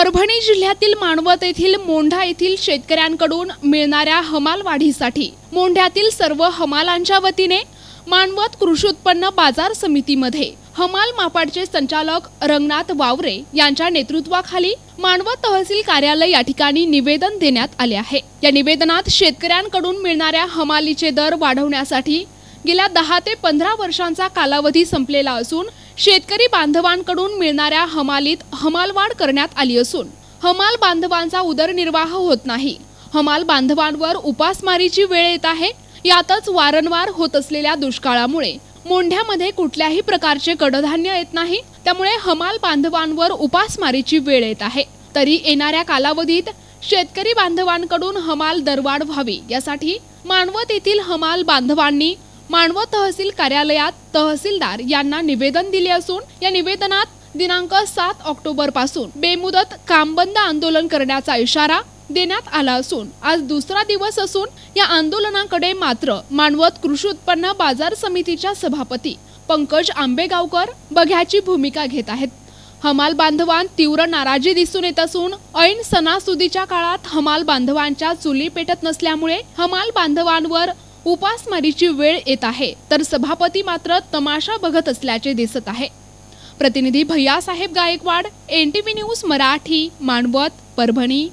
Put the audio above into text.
परभणी जिल्ह्यातील मानवत येथील मोंढा येथील शेतकऱ्यांकडून मिळणाऱ्या हमाल वाढीसाठी मोंढ्यातील सर्व हमालांच्या वतीने मानवत कृषी उत्पन्न बाजार समितीमध्ये हमाल मापाडचे संचालक रंगनाथ वावरे यांच्या नेतृत्वाखाली मानवत तहसील कार्यालय या ठिकाणी निवेदन देण्यात आले आहे. या निवेदनात शेतकऱ्यांकडून मिळणाऱ्या हमालीचे दर वाढवण्यासाठी गेल्या दहा ते पंधरा वर्षांचा कालावधी संपलेला असून शेतकरी बांधवांकडून मिळणाऱ्या हमालीत हमालवाढ करण्यात आली असून हमाल बांधवांचा उदरनिर्वाह होत नाही. हमाल बांधवांवर उपासमारीची वेळ येत आहे यातच वारंवार होत असलेल्या दुष्काळामुळे. मोंढ्यामध्ये कुठल्याही प्रकारचे कडधान्य येत नाही त्यामुळे हमाल बांधवांवर उपासमारीची वेळ येत आहे. तरी येणाऱ्या कालावधीत शेतकरी बांधवांकडून हमाल दरवाढ व्हावी यासाठी मानवत येथील हमाल बांधवांनी मानवत तहसील कार्यालयात तहसीलदार यांना निवेदन दिले असून या निवेदनात दिनांक सात ऑक्टोबरपासून बेमुदत कामबंद आंदोलन करण्याचा इशारा देण्यात आला असून आज दुसरा दिवस असून या आंदोलनाकडे मात्र मानवत कृषी उत्पन्न बाजार समितीच्या सभापती पंकज आंबेगावकर बघ्याची भूमिका घेत आहेत. हमाल बांधवांत तीव्र नाराजी दिसून येत असून ऐन सणासुदीच्या काळात हमाल बांधवांच्या चुली पेटत नसल्यामुळे हमाल बांधवांवर उपासमारीची वेळ येत आहे तर सभापती मात्र तमाशा बघत असल्याचे दिसत आहे. प्रतिनिधी Bhaiyasaheb Gaikwad N T V news Marathi Manwat Parbhani.